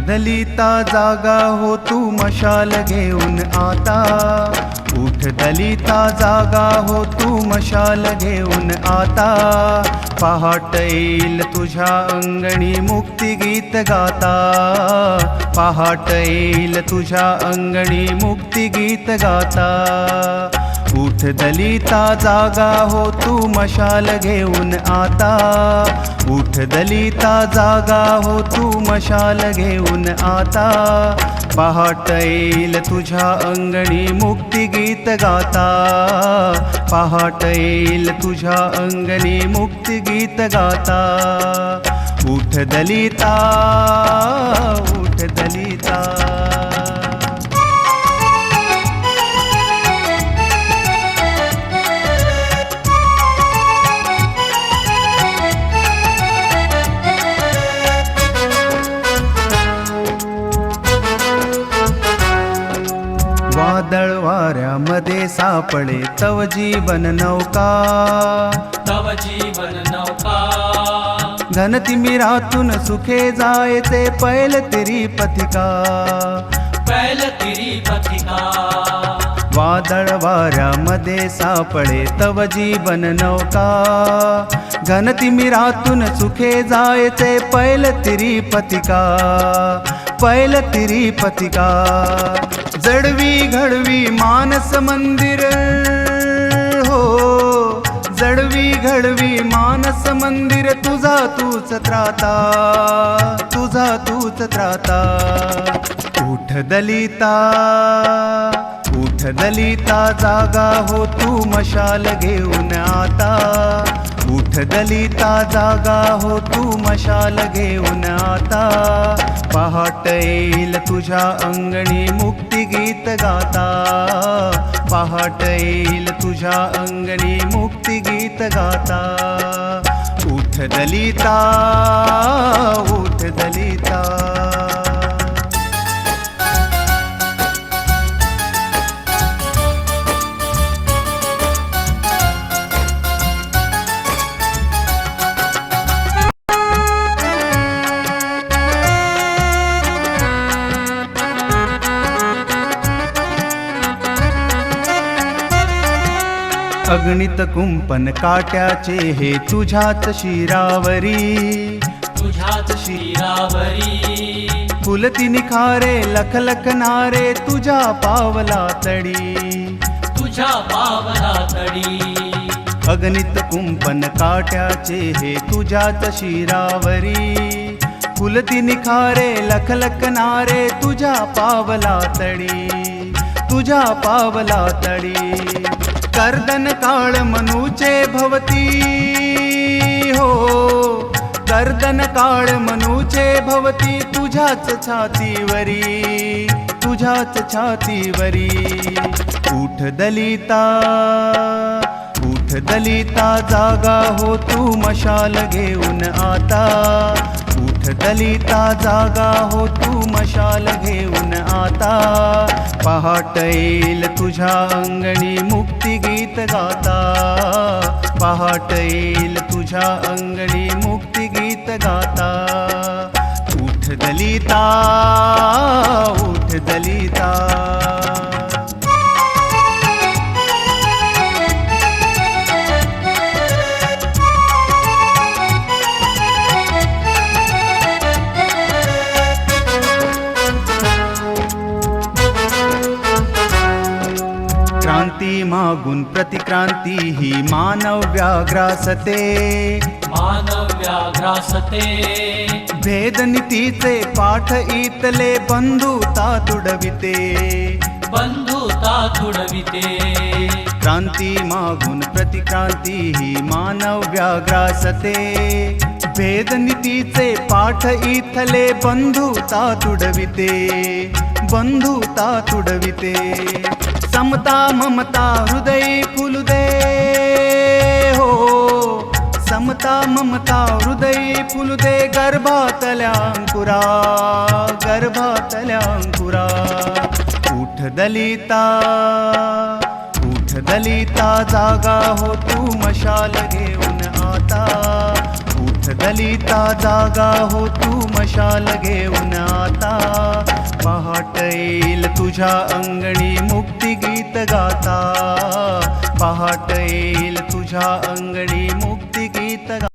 दलिता जागा हो तू मशाल घेऊन आता. उठ दलिता जागा हो तू मशाल घेऊन आता. पहाट येईल तुझ्या अंगणी मुक्ती गीत गाता. पहाट येईल तुझ्या अंगणी मुक्ती गीत गाता. उठ दलिता जागा हो तू मशाल घेऊन आता. उठ दलिता जागा हो तू मशाल घेऊन आता. पहाट येईल तुझ्या अंगणी मुक्ती गीत गाता. पहाट येईल तुझ्या अंगणी मुक्ती गीत गाता. उठ दलिता उठ दलिता. वाऱ्यामध्ये सापळे तव जीवन नौका. तव जीवन नौका. घनतिमिरातून सुखे जायचे पैल तिरी पथिका. पैल तिरी पथिका. वादळ वाऱ्यामध्ये सापळे तव जीवन नौका. घनतिमिरातून सुखे जायचे पैल तिरी पथिका. पैल तिरुपतिका जडवी घडवी मानस मंदिर हो जडवी घडवी मानस मंदिर तुझा तूच त्राता तुझा तूच त्राता. उठ दलिता उठ दलिता जागा हो तू मशाल घेऊन आता. उठ दलिता जागा हो तू मशाल घेऊन आता. पहाट येईल तुझ्या अंगणी मुक्ती गीत गाता. पहाट येईल तुझ्या अंगणी मुक्ती गीत गाता. उठ दलिता उठ दलिता. अगणित कुंपण काट्याचे हे तुझ्याच शिरावरी. तुझ्याच शिरावरी. फुलती निखारे लख लखणारे तुझ्या पावला तडी. तुझ्या पावला तडी. अगणित कुंपण काट्याचे हे तुझ्याच शिरावरी. फुलती निखारे लख लखणारे तुझ्या पावला तडी. तुझ्या पावला तडी. कर्दन काळ मनूचे भवती. हो कर्दन काळ मनूचे भवती. तुझ्याच छातीवरी तुझ्याच छातीवरी. उठ दलिता उठ दलिता जागा हो तू मशाल घेऊन आता. दलिता जागा हो तू मशाल घेऊन आता. पहाट येईल तुझ्या अंगणी मुक्ती गीत गाता. पहाट येईल तुझ्या अंगणी मुक्ती गीत गाता. उठ दलिता उठ दलिता. क्रांती मागून प्रतिक्रांती ही मानव व्याग्रासते मानव व्याघ्रासते. भेदनीतीचे पाठ इतले बंधुता तुडविते बंधुता तुडविते क्रांती मागून प्रतिक्रांती ही मानव व्याग्रासते वेदनितीचे पाठ इथले बंधुता तुडविते बंधुता तुडविते. समता ममता हृदय फुलुदे हो. समता ममता हृदय फुलुदे गर्भातल्या अंकुरा गर्भातल्या अंकुरा. उठ दलिता उठ दलिता जागा हो तू मशाल घेऊन आता. दलिता जागा हो तू मशाल घेऊन आता. पहाट येईल तुझ्या अंगणी मुक्ती गीत गाता. पहाट येईल तुझ्या अंगणी मुक्ती गीत गा